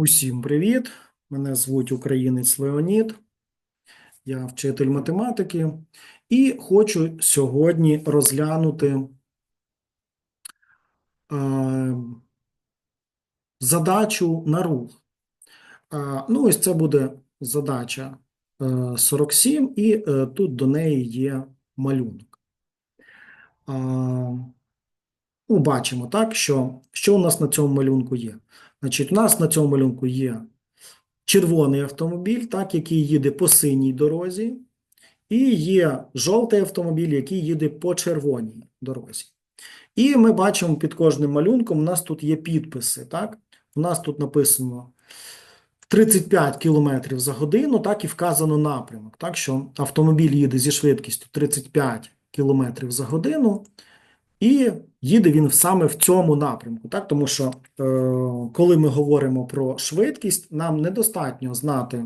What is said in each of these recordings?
Усім привіт! Мене звуть Українець Леонід. Я вчитель математики і хочу сьогодні розглянути е, задачу на рух. Е, ну, ось це буде задача е, 47, і е, тут до неї є малюнок. Е, ну, бачимо, так, що, що у нас на цьому малюнку є. Значить, у нас на цьому малюнку є червоний автомобіль, так, який їде по синій дорозі, і є жовтий автомобіль, який їде по червоній дорозі. І ми бачимо під кожним малюнком, у нас тут є підписи. Так? У нас тут написано 35 км за годину, так, і вказано напрямок. Так, що автомобіль їде зі швидкістю 35 км за годину. І їде він саме в цьому напрямку, так? Тому що е, коли ми говоримо про швидкість, нам недостатньо знати,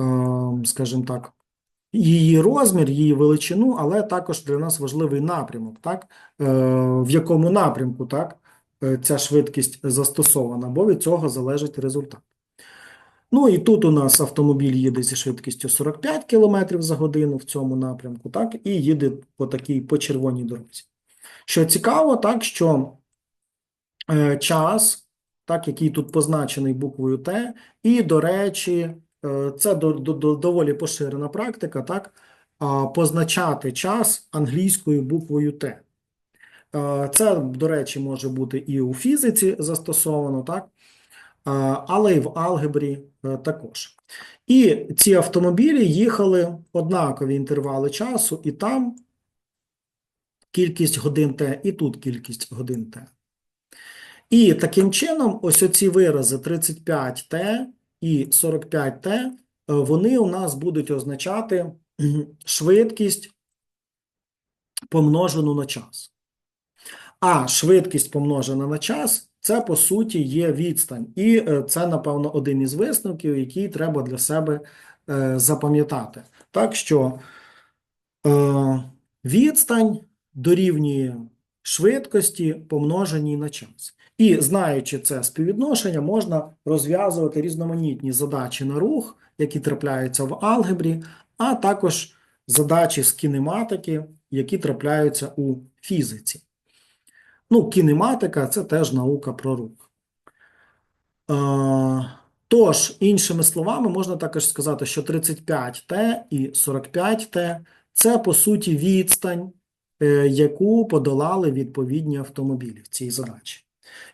е, скажімо так, її розмір, її величину, але також для нас важливий напрямок, так? Е, в якому напрямку так, е, ця швидкість застосована, бо від цього залежить результат. Ну і тут у нас автомобіль їде зі швидкістю 45 км за годину в цьому напрямку, так, і їде по такій по червоній дорозі. Що цікаво, так, що е, час, так, який тут позначений буквою Т, і, до речі, е, це до, до, до, доволі поширена практика, так, а, позначати час англійською буквою Т. Е, Це, до речі, може бути і у фізиці застосовано, так, а, але й в алгебрі е, також. І ці автомобілі їхали однакові інтервали часу, і там кількість годин Т, і тут кількість годин Т. І таким чином, ось оці вирази 35Т і 45Т, е, вони у нас будуть означати швидкість помножену на час. А швидкість помножена на час це по суті є відстань. І е, це, напевно, один із висновків, який треба для себе е, запам'ятати. Так що відстань дорівнює швидкості помноженій на час. І знаючи це співвідношення, можна розв'язувати різноманітні задачі на рух, які трапляються в алгебрі, а також задачі з кінематики, які трапляються у фізиці. Ну, кінематика це теж наука про рух. Тож, іншими словами, можна також сказати, що 35Т і 45Т це по суті відстань, яку подолали відповідні автомобілі в цій задачі.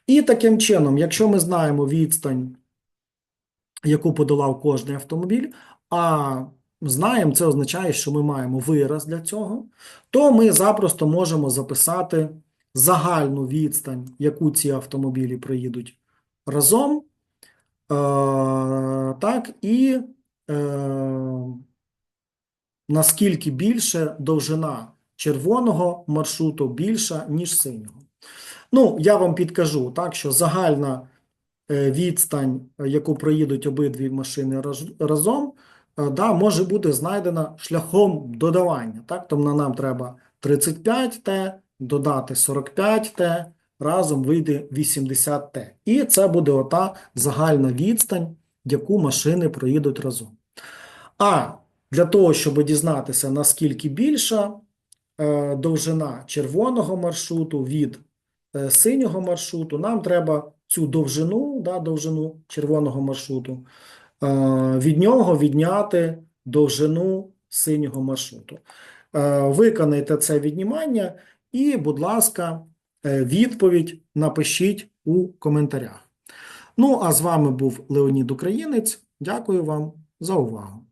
І таким чином, якщо ми знаємо відстань, яку подолав кожний автомобіль, а знаємо, це означає, що ми маємо вираз для цього, то ми запросто можемо записати загальну відстань, яку ці автомобілі проїдуть разом, е, так, і е, наскільки більше довжина червоного маршруту більша, ніж синього. Ну, я вам підкажу, так, що загальна е, відстань, е, яку проїдуть обидві машини разом, е, да, може бути знайдена шляхом додавання. Так? Тобто нам треба 35Т, додати 45Т, разом вийде 80Т. І це буде ота загальна відстань, яку машини проїдуть разом. А для того, щоб дізнатися, наскільки більша довжина червоного маршруту від е, синього маршруту, нам треба цю довжину, да, довжину червоного маршруту, е, від нього відняти довжину синього маршруту. Е, Виконайте це віднімання і, будь ласка, е, відповідь напишіть у коментарях. Ну, а з вами був Леонід Українець. Дякую вам за увагу.